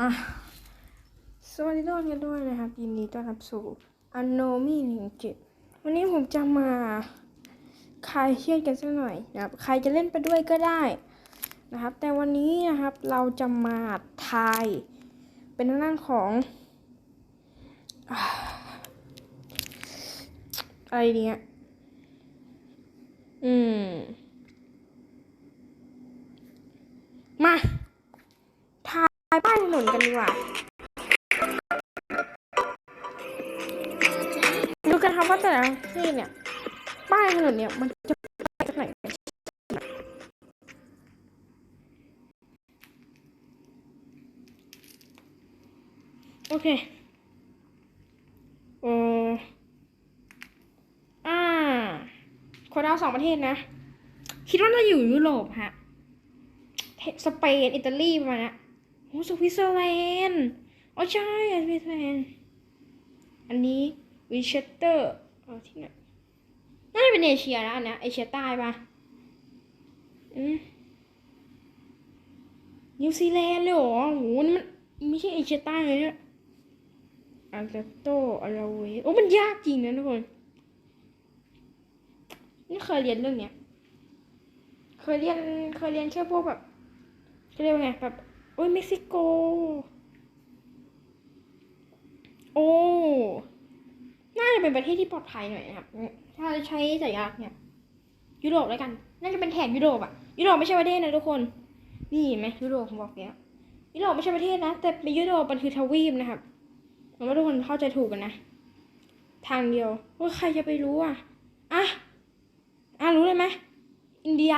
อะสวัสดีทุกคนกันด้วยนะครับยินดีต้อนรับสู่อันโนมีหนึ่งเจิตวันนี้ผมจะมาคลายเครียดกันสักหน่อยนะครับ ใครจะเล่นไปด้วยก็ได้นะครับ แต่วันนี้นะครับเราจะมาทาย เป็นทางด้านของอ่าอะไรเนี้ยอืม มา ทายป้ายถนนกันดีกว่าดูกันครับว่าแต่ละที่เนี่ย ป้ายถนนเนี่ยมันจะไปจากไหนโอเคเอออ่าคนเอาสองประเทศนะ คิดว่าน่าจะอยู่ยุโรปฮะ สเปน อิตาลีประมาณเนี้ อ้สวิตเซอร์แลนด์อ๋อใช่สวิตเซอร์แลนด์อันนี้วิเชสเตอร์เออที่ไหนน่าจะเป็นเอเชียนะอันเนี้ยเอเชียใต้ปะอืมนิวซีแลนด์เลยเหรอโหนี่มันไม่ใช่เอเชียใต้เลยเนี่ยอาร์เตโตอาราเวสโอ้ มันยากจริงนะทุกคน นี่เคยเรียนเรื่องเนี้ย เคยเรียน เคยเรียนแค่พวกแบบเขาเรียกว่าไงแบบ โอ้ยเม็กซิโก โอ้น่าจะเป็นประเทศที่ปลอดภัยหน่อยนะครับ ถ้าใช้สัญลักเนี่ย ยุโรปแล้วกัน น่าจะเป็นแถบยุโรปอะยุโรปไม่ใช่ประเทศนะทุกคน นี่เห็นไหมยุโรปผมบอกแล้วยุโรปไม่ใช่ประเทศนะ แต่เป็นยุโรปมันคือทวีปนะครับผมว่าทุกคนเข้าใจถูกกันนะ ทางเดียวว่าใครจะไปรู้อะอะอะรู้เลยไหมอินเดีย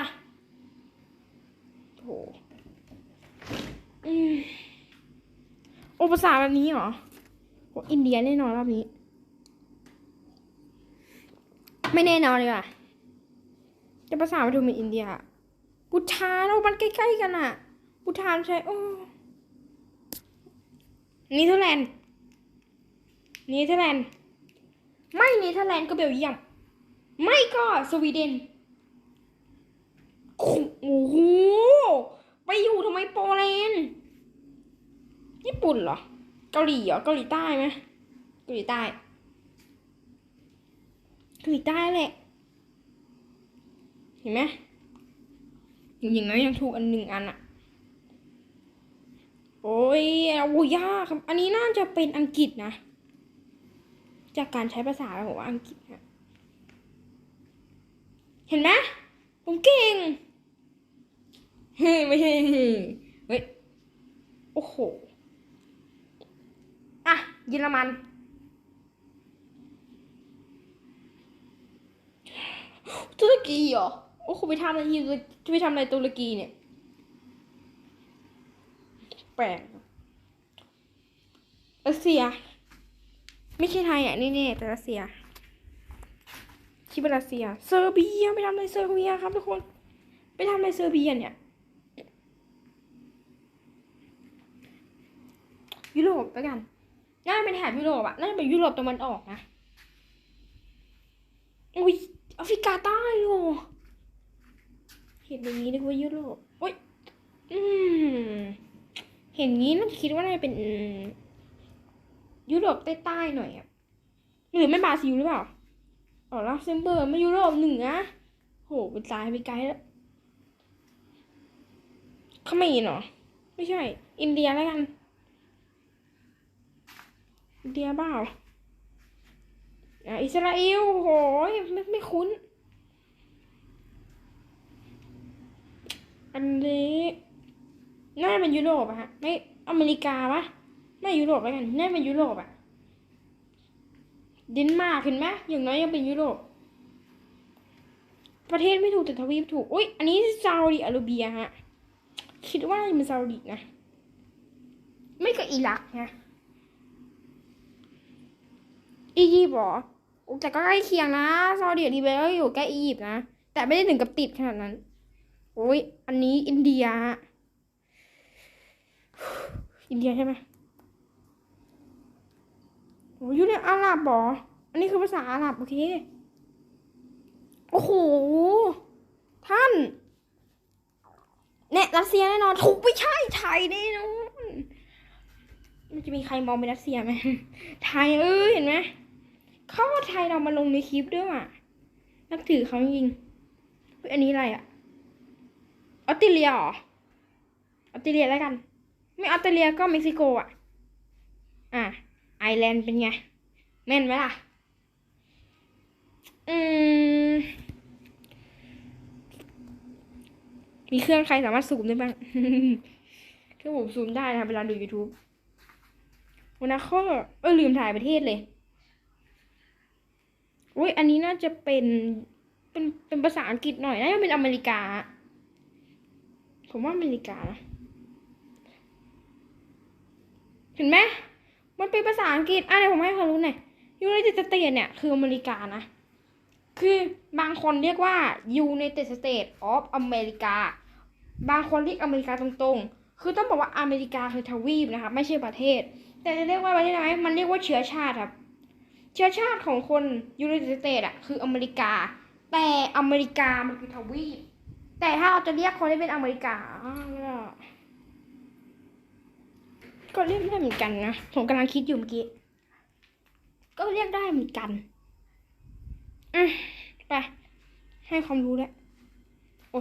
โหอืม โอภาษาแบบนี้เหรอโออินเดียแน่นอนรอบนี้ ไม่แน่นอนเลยว่ะจะภาษามาถูกเป็นอินเดียบูทานโอ้มันใกล้ๆกันอะบูทานใช่โอ้เนเธอร์แลนด์เนเธอร์แลนด์ไม่เนเธอร์แลนด์ก็เบลเยียม ไม่ก็สวีเดนโอ้โห ไปอยู่ทำไมโปแลนด์ญี่ปุ่นเหรอ เกาหลีเหรอ เกาหลีใต้ไหมเกาหลีใต้ เกาหลีใต้แหละ เห็นไหมอย่างน้อยยังถูกอันหนึ่งอันอะโอ้ยโอ้ยากครับ อันนี้น่าจะเป็นอังกฤษนะ จากการใช้ภาษาผมว่าอังกฤษนะเห็นไหมผมเก่ง เฮ้ยไม่ใช่เฮ้ยโอ้โหอะเยอรมันตุรกีเหรอโอ้โหไปทำอะไรที่จะไปทำอะไรตุรกีเนี่ย แปลกรัสเซีย ไม่ใช่ไทยอะนี่แน่แต่รัสเซียคิดว่ารัสเซีย เซอร์เบียไปทำอะไรเซอร์เบียครับทุกคน ไปทำอะไรเซอร์เบียเนี่ย ยุโรปไปกัน น่าจะเป็นแถบยุโรปอะน่าจะเป็นยุโรปตะวันออกนะอุ้ยแอฟริกาใต้โอเห็นอย่างนี้นึกว่ายุโรปโอ้ยอืมเห็นงี้น่าจะคิดว่าน่าจะเป็นยุโรปใต้ๆหน่อยอะหรือไม่บราซิลหรือเปล่าอ๋อลักเซมเบิร์กไม่ยุโรปหนือโหเป็นตายไปไกลแล้วเขมรเหรอ ไม่ใช่ อินเดียแล้วกัน เดียเปล่าอะอิสราเอลโหยไม่ไม่คุ้น อันนี้น่าเป็นยุโรปอะฮะไม่อเมริกาปะไม่ยุโรปแล้วกันน่าเป็นยุโรปอะเดนมาร์กเห็นไหมอย่างน้อยยังเป็นยุโรปประเทศไม่ถูกแต่ทวีปถูก อุ้ยอันนี้ซาอุดิอาระเบียฮะ คิดว่าจะเป็นซาอุดินะ ไม่ก็อิรักนะ อียิปต์เหรอแต่ก็ใกล้เคียงนะซาอุดิอาระเบียก็อยู่ใกล้อียิปต์นะ แต่ไม่ได้ถึงกับติดขนาดนั้น โอ้ย อันนี้อินเดีย อินเดียใช่ไหมโอ้ยอยู่ในอาหรับหรอ อันนี้คือภาษาอาหรับโอเค โอ้โห ท่านเนี่ยรัสเซียแน่นอน ถูกไม่ใช่ไทยแน่นอนมันจะมีใครมองเป็นรัสเซียไหมไทยเอ้ยเห็นไหม เขาเอาไทยเรามาลงในคลิปด้วยอะ นับถือเขาจริงเฮ้ยอันนี้อะไรอะ ออสเตรเลียเหรอ ออสเตรเลียแล้วกัน ไม่ออสเตรเลียก็เม็กซิโกอะ อะ ไอแลนด์เป็นไง แม่นไหมล่ะ อืม มีเครื่องใครสามารถซูมได้บ้างเครื่องผมซูมได้นะเวลาดู YouTube โมนาโคเออลืมถ่ายประเทศเลย อุ้ยอันนี้น่าจะเป็นเป็นเป็นภาษาอังกฤษหน่อยน่าจะเป็นอเมริกา ผมว่าอเมริกานะเห็นไหมมันเป็นภาษาอังกฤษอะเดี๋ยวผมให้ความรู้หน่อยยูไนเต็ดสเตทเนี่ยคืออเมริกานะ คือบางคนเรียกว่า United States of America บางคนเรียกอเมริกาตรงๆ คือต้องบอกว่าอเมริกาคือทวีปนะคะไม่ใช่ประเทศ แต่จะเรียกว่าประเทศไหมมันเรียกว่าเชื้อชาติครับ เชื้อชาติของคน United States อะคืออเมริกา แต่อเมริกามันคือทวีปแต่ถ้าเราจะเรียกคนที่เป็นอเมริกาก็ก็เรียกได้เหมือนกันนะผมกำลังคิดอยู่เมื่อกี้ก็เรียกได้เหมือนกันอืมไปให้ความรู้แล้วโอ้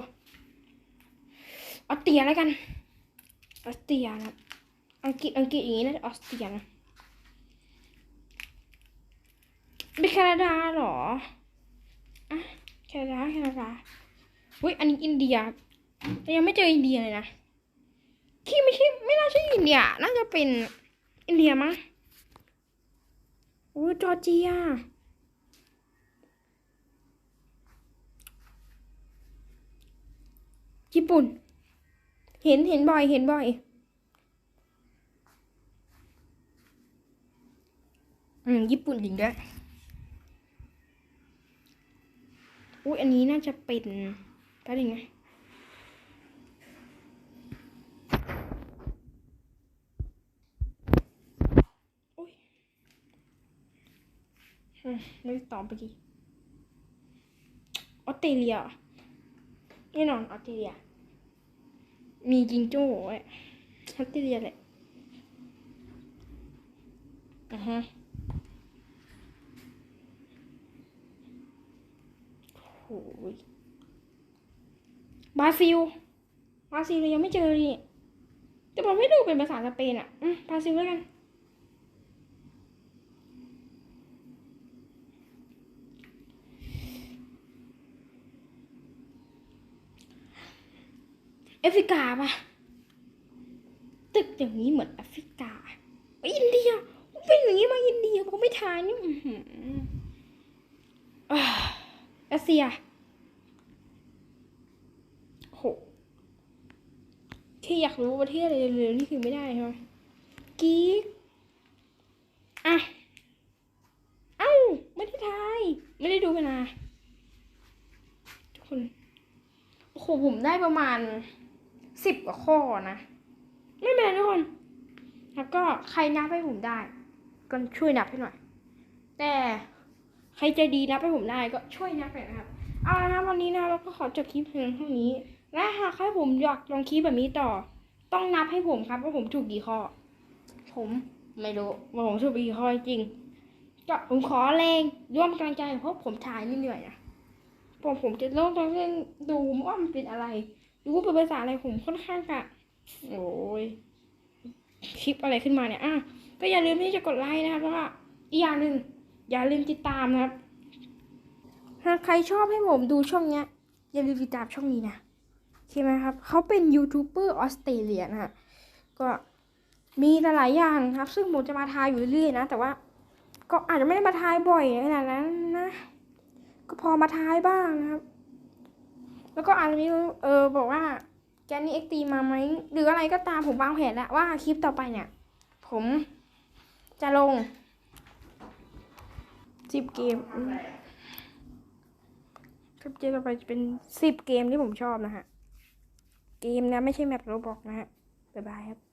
ออสเตรียแล้วกันออสเตรียนะอังกฤษอังกฤษอย่างนี้นะออสเตรียนะ เป็นแคนาดาเหรออะแคนาดาแคนาดาอุ้ยอันนี้อินเดียแต่ยังไม่เจออินเดียเลยนะที่ไม่ใช่ไม่น่าใช่อินเดีย น่าจะเป็นอินเดียมั้งอุ้ยจอร์เจียญี่ปุ่น เห็นเห็นบ่อย เห็นบ่อย อืม ญี่ปุ่นจริงด้วย อันนี้น่าจะเป็นแป๊บนึงนะอุ้ยไม่ได้ตอบเมื่อกี้ออสเตรเลียแน่นอนออสเตรเลีย มีจิงโจ้ไว้ออสเตรเลียแหละอือฮะ โอ้ยบราซิลบราซิลเรายังไม่เจอเลยนี่แต่ผมไม่ดูเป็นภาษาสเปนอะบราซิลแล้วกันแอฟริกาปะตึกอย่างนี้เหมือนแอฟริกายินเดีย เป็นอย่างนี้มาอินเดียผมไม่ทานนี่ รัสเซียโหที่อยากรู้ประเทศอะไรเร็วๆนี่คือไม่ได้ใช่ไหมกีกอะ เอ้า ไม่ได้ทาย ไม่ได้ดูเวลา ทุกคน โอ้โห ผมได้ประมาณสิบกว่าข้อนะ ไม่เป็นไรทุกคน แล้วก็ใครนับให้ผมได้ ก็ช่วยนับให้หน่อย แต่ ใครใจดีนับให้ผมได้ก็ช่วยนับหน่อยนะครับ เอาละนะวันนี้นะเราก็ขอจบคลิปเพียงเท่านี้ และหากให้ผมอยากลองคลิปแบบนี้ต่อ ต้องนับให้ผมครับว่าผมถูกกี่ข้อ ผมไม่รู้ว่าผมถูกกี่ข้อจริงก็ผมขอแรงร่วมกำลังใจเพราะผมถ่ายนี่เหนื่อยนะผมผมจะเริ่มตอนเรื่องดูว่ามันเป็นอะไรดูว่าเป็นภาษาอะไรผมค่อนข้างจะโอ้ยคลิปอะไรขึ้นมาเนี่ยอะก็อย่าลืมที่จะกดไลค์นะครับแล้วก็อีกอย่างหนึ่ง อย่าลืมติดตามนะครับ หากใครชอบให้ผมดูช่องเนี้ย อย่าลืมติดตามช่องนี้นะใช่ไหมครับ เขาเป็นยูทูบเบอร์ออสเตรเลียนะฮะก็มีหลายอย่างครับ ซึ่งผมจะมาทายอยู่เรื่อยๆนะ แต่ว่า ก็อาจจะไม่ได้มาทายบ่อยขนาดนั้นนะ ก็พอมาทายบ้างนะครับ แล้วก็อาจจะมีเออบอกว่าแกนนี่เอ็กตีมาไหมหรืออะไรก็ตามผมวางแผนแล้วว่าคลิปต่อไปเนี่ย ผมจะลง สิบเกมคลิปเกมต่อไปจะเป็นสิบเกมที่ผมชอบนะฮะ เกมนะไม่ใช่แมปโรบอกนะฮะ บ๊ายบายครับ